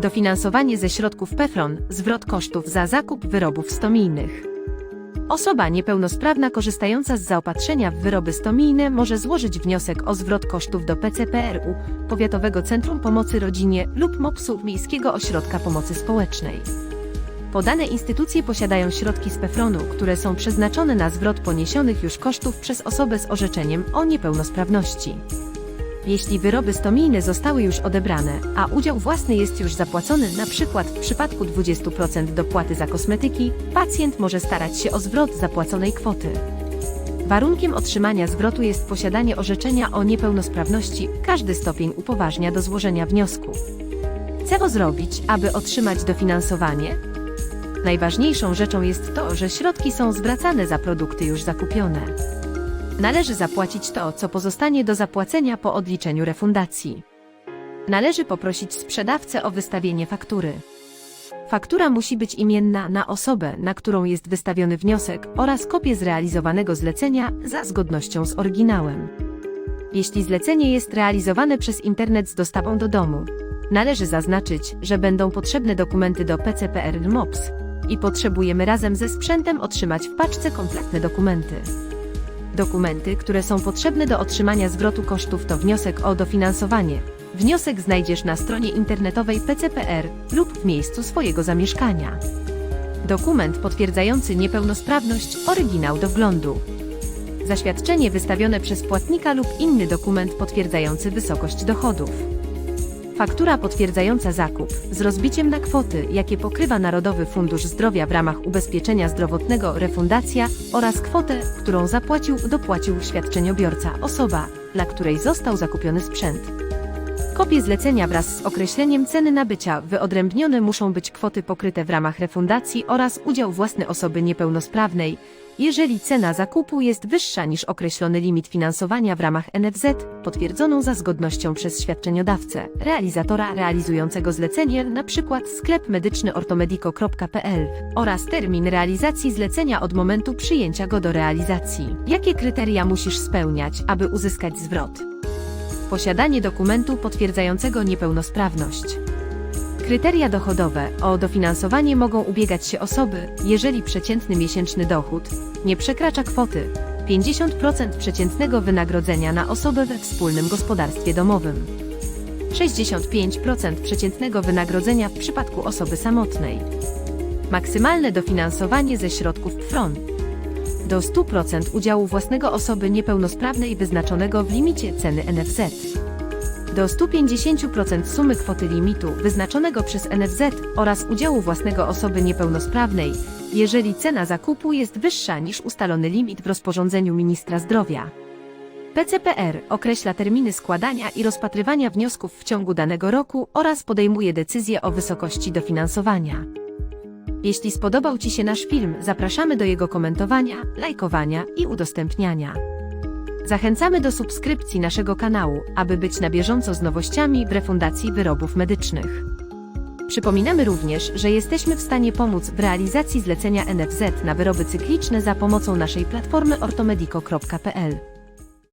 Dofinansowanie ze środków PFRON, zwrot kosztów za zakup wyrobów stomijnych. Osoba niepełnosprawna korzystająca z zaopatrzenia w wyroby stomijne może złożyć wniosek o zwrot kosztów do PCPRU, Powiatowego Centrum Pomocy Rodzinie lub MOPS-u Miejskiego Ośrodka Pomocy Społecznej. Podane instytucje posiadają środki z PFRON-u, które są przeznaczone na zwrot poniesionych już kosztów przez osobę z orzeczeniem o niepełnosprawności. Jeśli wyroby stomijne zostały już odebrane, a udział własny jest już zapłacony, np. w przypadku 20% dopłaty za kosmetyki, pacjent może starać się o zwrot zapłaconej kwoty. Warunkiem otrzymania zwrotu jest posiadanie orzeczenia o niepełnosprawności, każdy stopień upoważnia do złożenia wniosku. Co zrobić, aby otrzymać dofinansowanie? Najważniejszą rzeczą jest to, że środki są zwracane za produkty już zakupione. Należy zapłacić to, co pozostanie do zapłacenia po odliczeniu refundacji. Należy poprosić sprzedawcę o wystawienie faktury. Faktura musi być imienna na osobę, na którą jest wystawiony wniosek oraz kopię zrealizowanego zlecenia za zgodnością z oryginałem. Jeśli zlecenie jest realizowane przez internet z dostawą do domu, należy zaznaczyć, że będą potrzebne dokumenty do PCPR MOPS i potrzebujemy razem ze sprzętem otrzymać w paczce kompletne dokumenty. Dokumenty, które są potrzebne do otrzymania zwrotu kosztów to wniosek o dofinansowanie. Wniosek znajdziesz na stronie internetowej PCPR lub w miejscu swojego zamieszkania. Dokument potwierdzający niepełnosprawność, oryginał do wglądu. Zaświadczenie wystawione przez płatnika lub inny dokument potwierdzający wysokość dochodów. Faktura potwierdzająca zakup z rozbiciem na kwoty, jakie pokrywa Narodowy Fundusz Zdrowia w ramach ubezpieczenia zdrowotnego refundacja oraz kwotę, którą zapłacił dopłacił świadczeniobiorca, osoba, dla której został zakupiony sprzęt. Kopie zlecenia wraz z określeniem ceny nabycia wyodrębnione muszą być kwoty pokryte w ramach refundacji oraz udział własny osoby niepełnosprawnej, jeżeli cena zakupu jest wyższa niż określony limit finansowania w ramach NFZ, potwierdzoną za zgodnością przez świadczeniodawcę, realizatora realizującego zlecenie, np. sklep medyczny ortomedico.pl oraz termin realizacji zlecenia od momentu przyjęcia go do realizacji. Jakie kryteria musisz spełniać, aby uzyskać zwrot? Posiadanie dokumentu potwierdzającego niepełnosprawność. Kryteria dochodowe o dofinansowanie mogą ubiegać się osoby, jeżeli przeciętny miesięczny dochód nie przekracza kwoty 50% przeciętnego wynagrodzenia na osobę we wspólnym gospodarstwie domowym. 65% przeciętnego wynagrodzenia w przypadku osoby samotnej. Maksymalne dofinansowanie ze środków PFRON do 100% udziału własnego osoby niepełnosprawnej wyznaczonego w limicie ceny NFZ. Do 150% sumy kwoty limitu wyznaczonego przez NFZ oraz udziału własnego osoby niepełnosprawnej, jeżeli cena zakupu jest wyższa niż ustalony limit w rozporządzeniu ministra zdrowia. PCPR określa terminy składania i rozpatrywania wniosków w ciągu danego roku oraz podejmuje decyzję o wysokości dofinansowania. Jeśli spodobał Ci się nasz film, zapraszamy do jego komentowania, lajkowania i udostępniania. Zachęcamy do subskrypcji naszego kanału, aby być na bieżąco z nowościami w refundacji wyrobów medycznych. Przypominamy również, że jesteśmy w stanie pomóc w realizacji zlecenia NFZ na wyroby cykliczne za pomocą naszej platformy ortomedico.pl.